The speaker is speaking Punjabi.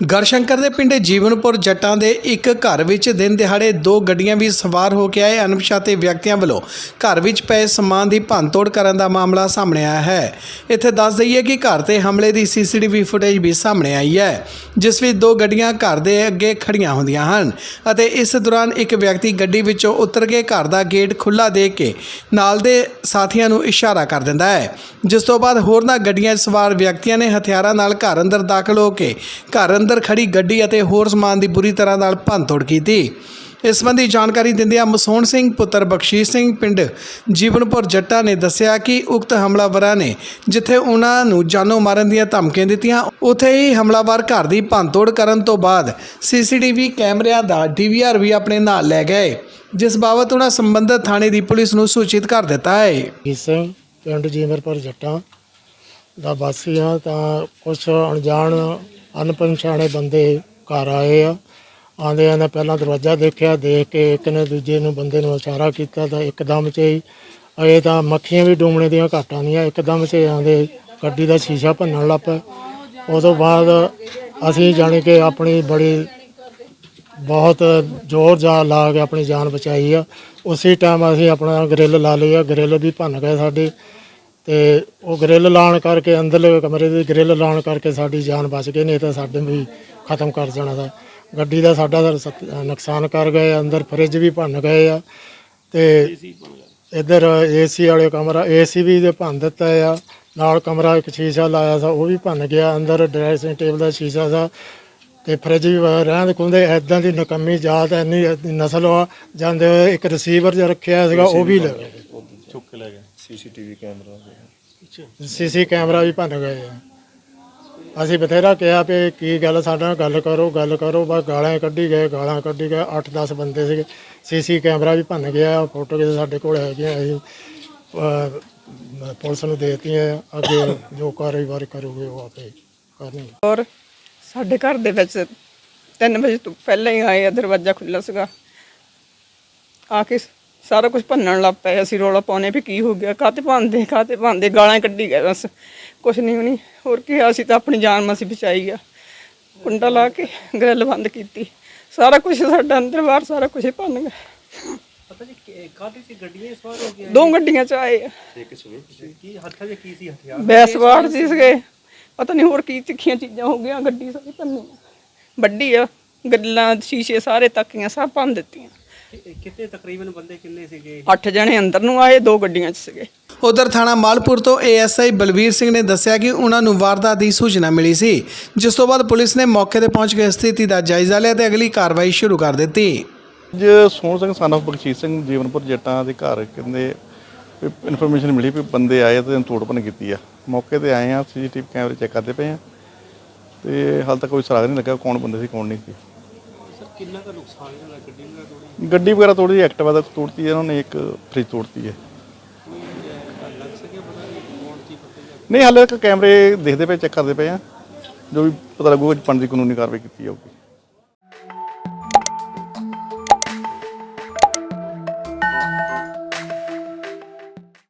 ਗੜਸ਼ੰਕਰ ਦੇ ਪਿੰਡ ਜੀਵਨਪੁਰ ਜੱਟਾਂ ਦੇ ਇੱਕ ਘਰ ਵਿੱਚ ਦਿਨ ਦਿਹਾੜੇ ਦੋ ਗੱਡੀਆਂ ਵੀ ਸਵਾਰ ਹੋ ਕੇ ਆਏ। ਅਣਪਛਾਤੇ ਵਿਅਕਤੀਆਂ ਵੱਲੋਂ ਘਰ ਵਿੱਚ ਪਏ ਸਮਾਨ ਦੀ ਭੰਨਤੋੜ ਕਰਨ ਦਾ ਮਾਮਲਾ ਸਾਹਮਣੇ ਆਇਆ ਹੈ। ਇੱਥੇ ਦੱਸ ਦਈਏ ਕਿ ਘਰ ਤੇ ਹਮਲੇ ਦੀ ਸੀਸੀਟੀਵੀ ਫੁਟੇਜ ਵੀ ਸਾਹਮਣੇ ਆਈ ਹੈ, ਜਿਸ ਵਿੱਚ ਦੋ ਗੱਡੀਆਂ ਘਰ ਦੇ ਅੱਗੇ ਖੜੀਆਂ ਹੁੰਦੀਆਂ ਹਨ ਅਤੇ ਇਸ ਦੌਰਾਨ ਇੱਕ ਵਿਅਕਤੀ ਗੱਡੀ ਵਿੱਚੋਂ ਉਤਰ ਕੇ ਘਰ ਦਾ ਗੇਟ ਖੁੱਲਾ ਦੇ ਕੇ ਨਾਲ ਦੇ ਸਾਥੀਆਂ ਨੂੰ ਇਸ਼ਾਰਾ ਕਰ ਦਿੰਦਾ ਹੈ। ਜਿਸ ਤੋਂ ਬਾਅਦ ਹੋਰਨਾਂ ਗੱਡੀਆਂ ਸਵਾਰ ਵਿਅਕਤੀਆਂ ਨੇ ਹਥਿਆਰਾਂ ਨਾਲ ਘਰ ਅੰਦਰ ਦਾਖਲ ਹੋ ਕੇ ਘਰ ਅੰਦਰ ਖੜੀ ਗੱਡੀ ਅਤੇ ਹੋਰ ਸਮਾਨ ਦੀ ਬੁਰੀ ਤਰ੍ਹਾਂ ਨਾਲ ਭੰਨਤੋੜ ਕੀਤੀ। ਇਸ ਸੰਬੰਧੀ ਜਾਣਕਾਰੀ ਦਿੰਦਿਆਂ ਮਸੋਣ ਸਿੰਘ, ਪੁੱਤਰ ਬਖਸ਼ੀਸ਼ ਸਿੰਘ, ਪਿੰਡ ਜੀਵਨਪੁਰ ਜੱਟਾ ਨੇ ਦੱਸਿਆ ਕਿ ਉਕਤ ਹਮਲਾਵਰਾਂ ਨੇ ਜਿੱਥੇ ਉਹਨਾਂ ਨੂੰ ਜਾਨੋਂ ਮਾਰਨ ਦੀਆਂ ਧਮਕੀਆਂ ਦਿੱਤੀਆਂ, ਉੱਥੇ ਹੀ ਹਮਲਾਵਰ ਘਰ ਦੀ ਭੰਨਤੋੜ ਕਰਨ ਤੋਂ ਬਾਅਦ ਸੀਸੀਟੀਵੀ ਕੈਮਰਿਆਂ ਦਾ ਡੀਵੀਆਰ ਵੀ ਆਪਣੇ ਨਾਲ ਲੈ ਗਏ, ਜਿਸ ਬਾਬਤ ਉਹਨਾਂ ਸੰਬੰਧਿਤ ਥਾਣੇ ਦੀ ਪੁਲਿਸ ਨੂੰ ਸੂਚਿਤ ਕਰ ਦਿੱਤਾ ਹੈ। ਜੀਤ ਪਿੰਡ ਜੀਮਰਪੁਰ ਜੱਟਾਂ ਦਾ ਵਾਸੀ ਹਾਂ, ਤਾਂ ਕੁਝ ਅਣਜਾਣ ਅਣਪਛਾਣੇ ਬੰਦੇ ਘਰ ਆਏ ਆ। ਆਂਦੇ ਆ ਪਹਿਲਾਂ ਦਰਵਾਜ਼ਾ ਦੇਖਿਆ, ਦੇਖ ਕੇ ਇੱਕ ਨੇ ਦੂਜੇ ਨੂੰ ਬੰਦੇ ਨੂੰ ਇਸ਼ਾਰਾ ਕੀਤਾ ਤਾਂ ਇੱਕਦਮ 'ਚ ਹੀ ਇਹ ਤਾਂ ਮੱਖੀਆਂ ਵੀ ਡੂਮਣੇ ਦੀਆਂ ਘਾਟਾਂ ਦੀਆਂ ਇੱਕਦਮ 'ਚ ਆਂਦੇ ਗੱਡੀ ਦਾ ਸ਼ੀਸ਼ਾ ਭੰਨਣ ਲੱਗ ਪਏ। ਉਦੋਂ ਬਾਅਦ ਅਸੀਂ ਜਾਣੀ ਕਿ ਆਪਣੀ ਬੜੀ ਬਹੁਤ ਜ਼ੋਰ ਜਾ ਲਾ ਕੇ ਆਪਣੀ ਜਾਨ ਬਚਾਈ ਆ। ਉਸੇ ਟਾਈਮ ਅਸੀਂ ਆਪਣਾ ਗ੍ਰਿਲ ਲਾ ਲਈ ਆ ਗ੍ਰਿਲ ਵੀ ਭੰਨ ਗਏ ਸਾਡੇ। ਤੇ ਉਹ ਗ੍ਰਿਲ ਲਾਣ ਕਰਕੇ ਅੰਦਰਲੇ ਕਮਰੇ ਦੀ ਗ੍ਰਿਲ ਲਾਣ ਕਰਕੇ ਸਾਡੀ ਜਾਨ ਬਚ ਗਈ ਨਹੀਂ ਤਾਂ ਸਾਡੇ ਵੀ ਖਤਮ ਕਰ ਜਾਣਾ ਸੀ ਗੱਡੀ ਦਾ ਸਾਡਾ ਤਾਂ ਸਤ- ਨੁਕਸਾਨ ਕਰ ਗਏ ਅੰਦਰ ਫਰਿੱਜ ਵੀ ਭੰਨ ਗਏ ਆ ਤੇ ਇੱਧਰ ਏਸੀ ਵਾਲੇ ਕਮਰਾ ਏਸੀ ਵੀ ਦੇ ਭੰਨ ਦਿੱਤਾ ਆ ਨਾਲ ਕਮਰਾ ਇੱਕ ਸ਼ੀਸ਼ਾ ਲਾਇਆ ਸੀ ਉਹ ਵੀ ਭੰਨ ਗਿਆ ਅੰਦਰ ਡਰੈਸਿੰਗ ਟੇਬਲ ਦਾ ਸ਼ੀਸ਼ਾ ਸੀ ਤੇ ਫਰਿੱਜ ਵੀ ਰਹਿੰਦ ਖੁੰਦੇ ਐਦਾਂ ਦੀ ਨਕਮੀ ਜਾਤ ਐਨੀ ਨਸਲ ਆ ਜਾਂਦੇ ਹੋਏ ਇੱਕ ਰਿਸੀਵਰ ਜਿਹਾ ਰੱਖਿਆ ਸੀਗਾ ਉਹ ਵੀ ਲੈ ਗਏ। ਸੀਸੀਟੀਵੀ ਕੈਮਰਾ ਸੀਸੀ ਕੈਮਰਾ ਵੀ ਭੰਨ ਗਏ ਆ। ਅਸੀਂ ਬਥੇਰਾ ਕਿਹਾ ਵੀ ਕੀ ਗੱਲ ਸਾਡੇ ਨਾਲ ਗੱਲ ਕਰੋ ਗੱਲ ਕਰੋ ਬਸ ਗਾਲਾਂ ਕੱਢੀ ਗਏ ਗਾਲਾਂ ਕੱਢੀ ਗਏ 8-10 ਬੰਦੇ ਸੀਗੇ। ਸੀਸੀ ਕੈਮਰਾ ਵੀ ਭੰਨ ਗਿਆ ਫੋਟੋ ਵੀ ਸਾਡੇ ਕੋਲ ਹੈਗੀਆਂ ਅਸੀਂ ਅਹ, ਪੁਲਿਸ ਨੂੰ ਦੇਤੀਆਂ ਅੱਗੇ ਜੋ ਕਾਰਵਾਈ ਕਰੂਗੇ ਉਹ ਆਪੇ ਕਰਨਗੇ। ਔਰ ਸਾਡੇ ਘਰ ਦੇ ਵਿੱਚ 3 ਵਜੇ ਤੋਂ ਪਹਿਲਾਂ ਹੀ ਆਏ ਆ ਦਰਵਾਜ਼ਾ ਖੁੱਲ੍ਹਾ ਸੀਗਾ। ਆ ਕੇ ਸਾਰਾ ਕੁਝ ਭੰਨਣ ਲੱਗ ਪਏ ਅਸੀਂ ਰੋਲਾ ਪਾਉਨੇ ਵੀ ਕੀ ਹੋ ਗਿਆ ਕਾਤੇ ਭੰਨਦੇ ਕਾਤੇ ਭੰਨਦੇ ਗਾਲਾਂ ਕੱਢੀ ਗਏ ਬਸ। ਕੁਝ ਨਹੀਂ ਹੋਣੀ ਹੋਰ ਕੀ ਆ, ਅਸੀਂ ਤਾਂ ਆਪਣੀ ਜਾਨ ਮਸੀਂ ਬਚਾਈ ਆ। ਕੁੰਡਾ ਲਾ ਕੇ ਗ੍ਰਿਲ ਬੰਦ ਕੀਤੀ। ਸਾਰਾ ਕੁਝ ਸਾਡਾ ਅੰਦਰ ਬਾਹਰ ਸਾਰਾ ਕੁਝ ਭੰਨ ਗਿਆ। ਪਤਾ ਨਹੀਂ ਕਾਹਦੇ ਚ ਗੱਡੀਆਂ ਸਵਾਰ ਹੋ ਗਏ ਦੋ ਗੱਡੀਆਂ ਚ ਆਏ ਆ। ਕੀ ਹੱਥਾਂ 'ਚ ਕੀ ਸੀ ਹਥਿਆਰ? ਸੀ ਸੀਗੇ ਪਤਾ ਨਹੀਂ ਹੋਰ ਕੀ ਤਿੱਖੀਆਂ ਚੀਜ਼ਾਂ ਹੋ ਗਈਆਂ ਗੱਡੀ ਸਾਰੀ ਭੰਨੀ। ਵੱਡੀ ਆ ਗੱਲਾਂ ਸ਼ੀਸ਼ੇ ਸਾਰੇ ਤੱਕੀਆਂ ਸਭ ਭੰਨ ਦਿੱਤੀਆਂ। ਕਿ- ਕਿਤੇ ਤਕਰੀਬਨ ਬੰਦੇ ਕਿੰਨੇ ਸੀਗੇ? ਅੱਠ ਜਣੇ ਅੰਦਰ ਨੂੰ ਆਏ ਦੋ ਗੱਡੀਆਂ 'ਚ ਸੀਗੇ। ਉਧਰ ਥਾਣਾ ਮਾਲਪੁਰ ਤੋਂ ਏਐਸਆਈ ਬਲਵੀਰ ਸਿੰਘ ਨੇ ਦੱਸਿਆ ਕਿ ਉਹਨਾਂ ਨੂੰ ਵਾਰਦਾਤ ਦੀ ਸੂਚਨਾ ਮਿਲੀ ਸੀ ਜਿਸ ਤੋਂ ਬਾਅਦ ਪੁਲਿਸ ਨੇ ਮੌਕੇ ਤੇ ਪਹੁੰਚ ਕੇ ਸਥਿਤੀ ਦਾ ਜਾਇਜ਼ਾ ਲਿਆ ਤੇ ਅਗਲੀ ਕਾਰਵਾਈ ਸ਼ੁਰੂ ਕਰ ਦਿੱਤੀ। ਅੱਜ ਸੋਹਣ ਸਿੰਘ ਸਨ of ਬਖਸ਼ੀਸ਼ ਸਿੰਘ ਜੀਵਨਪੁਰ ਜੱਟਾਂ ਦੇ ਘਰ ਕਹਿੰਦੇ ਇਨਫੋਰਮੇਸ਼ਨ ਮਿਲੀ ਵੀ ਬੰਦੇ ਆਏ ਤੇ ਤੋੜ ਭੰਨ ਕੀਤੀ ਆ। ਮੌਕੇ ਤੇ ਆਏ ਆ ਸੀਸੀਟੀਵੀ ਕੈਮਰੇ ਚੈੱਕ ਕਰਦੇ ਪਏ ਆ ਤੇ ਹਾਲ ਤੱਕ ਕੋਈ ਸੁਰਾਗ ਨਹੀਂ ਲੱਗਾ ਕੌਣ ਬੰਦੇ ਸੀ ਕੌਣ ਨਹੀਂ ਸੀ। ਕਿੰਨਾ ਦਾ ਨੁਕਸਾਨ ਹੋਇਆ ਗੱਡੀ ਦਾ ਥੋੜੀ ਗੱਡੀ ਵਗੈਰਾ ਤੋੜੀ ਐਕਟਿਵਾ ਦਾ ਤੋੜਤੀ ਹੈ ਉਹਨਾਂ ਨੇ ਇੱਕ ਫ੍ਰਿਜ ਤੋੜਤੀ ਹੈ। ਲੱਗ ਸਕਿਆ ਪਤਾ ਨਹੀਂ ਕੌਣ ਸੀ ਪਤਾ ਨਹੀਂ ਨਹੀਂ ਹਾਲੇ ਤੱਕ ਕੈਮਰੇ ਦੇਖਦੇ ਪਏ ਚੈੱਕ ਕਰਦੇ ਪਏ ਆ। ਜੋ ਵੀ ਪਤਾ ਲੱਗੂਗਾ ਬਣਦੀ ਕਾਨੂੰਨੀ ਕਾਰਵਾਈ ਕੀਤੀ ਜਾਊਗੀ।